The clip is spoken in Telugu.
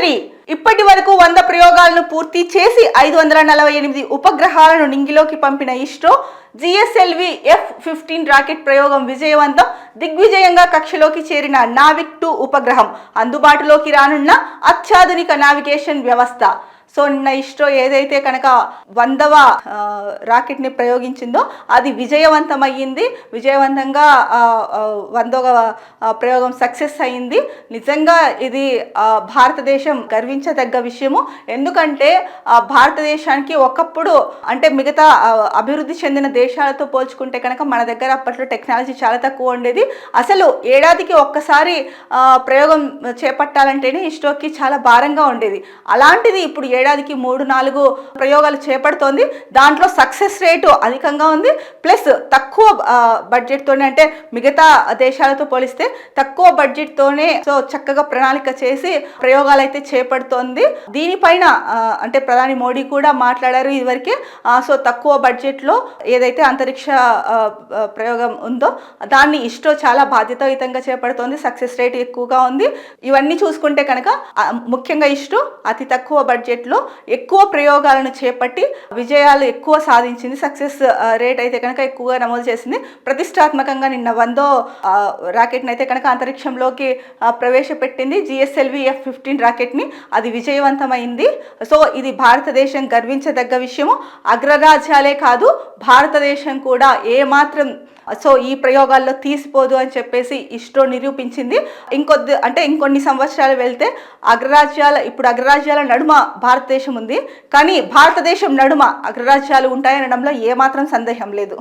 సెంచరీ ఇప్పటి వరకు వంద ప్రయోగాలను పూర్తి చేసి ఐదు వందల నలభై ఎనిమిది ఉపగ్రహాలను నింగిలోకి పంపిన ISRO GSLV F fifteen rocket ప్రయోగం విజయవంతం దిగ్విజయంగా కక్షలోకి చేరిన నావిక్ టూ ఉపగ్రహం అందుబాటులోకి రానున్న అత్యాధునిక నావిగేషన్ వ్యవస్థ. సో నిన్న ఇస్రో ఏదైతే కనుక వందవ రాకెట్ని ప్రయోగించిందో అది విజయవంతమయ్యింది. విజయవంతంగా వందవ ప్రయోగం సక్సెస్ అయింది నిజంగా ఇది భారతదేశం గర్వించదగ్గ విషయము. ఎందుకంటే భారతదేశానికి ఒకప్పుడు అంటే మిగతా అభివృద్ధి చెందిన దేశాలతో పోల్చుకుంటే కనుక మన దగ్గర అప్పట్లో టెక్నాలజీ చాలా తక్కువ ఉండేది. అసలు ఏడాదికి ఒక్కసారి ప్రయోగం చేపట్టాలంటేనే ఇస్రోకి చాలా భారంగా ఉండేది. అలాంటిది ఇప్పుడు ఏడాదికి మూడు నాలుగు ప్రయోగాలు చేపడుతోంది. దాంట్లో సక్సెస్ రేటు అధికంగా ఉంది. ప్లస్ తక్కువ బడ్జెట్తోనే అంటే మిగతా దేశాలతో పోలిస్తే తక్కువ బడ్జెట్తోనే సో చక్కగా ప్రణాళిక చేసి ప్రయోగాలు అయితే చేపడుతోంది. దీనిపైన అంటే ప్రధాని మోడీ కూడా మాట్లాడారు ఇదివరకే. సో తక్కువ బడ్జెట్లో ఏదైతే అంతరిక్ష ప్రయోగం ఉందో దాన్ని ఇస్రో చాలా బాధ్యతాయుతంగా చేపడుతోంది. సక్సెస్ రేట్ ఎక్కువగా ఉంది. ఇవన్నీ చూసుకుంటే కనుక ముఖ్యంగా ఇస్రో అతి తక్కువ బడ్జెట్లో ఎక్కువ ప్రయోగాలను చేపట్టి విజయాలు ఎక్కువ సాధించింది సక్సెస్ రేట్ అయితే కనుక ఎక్కువగా నమోదు చేసింది. ప్రతిష్టాత్మకంగా నిన్న వందో రాకెట్ని అయితే కనుక అంతరిక్షంలోకి ప్రవేశపెట్టింది. జిఎస్ఎల్వి ఎఫ్ ఫిఫ్టీన్ రాకెట్ని. అది విజయవంతమైంది. సో ఇది భారతదేశం గర్వించదగ్గ విషయము. అగ్రరాజ్యాలే కాదు భారతదేశం కూడా ఏమాత్రం సో ఈ ప్రయోగాల్లో తీసిపోదు అని చెప్పేసి ఇస్రో నిరూపించింది. ఇంకొద్ది అంటే ఇంకొన్ని సంవత్సరాలు వెళ్తే అగ్రరాజ్యాల ఇప్పుడు అగ్రరాజ్యాల నడుమ భారతదేశం ఉంది. కానీ భారతదేశం నడుమ అగ్రరాజ్యాలు ఉంటాయనడంలో ఏమాత్రం సందేహం లేదు.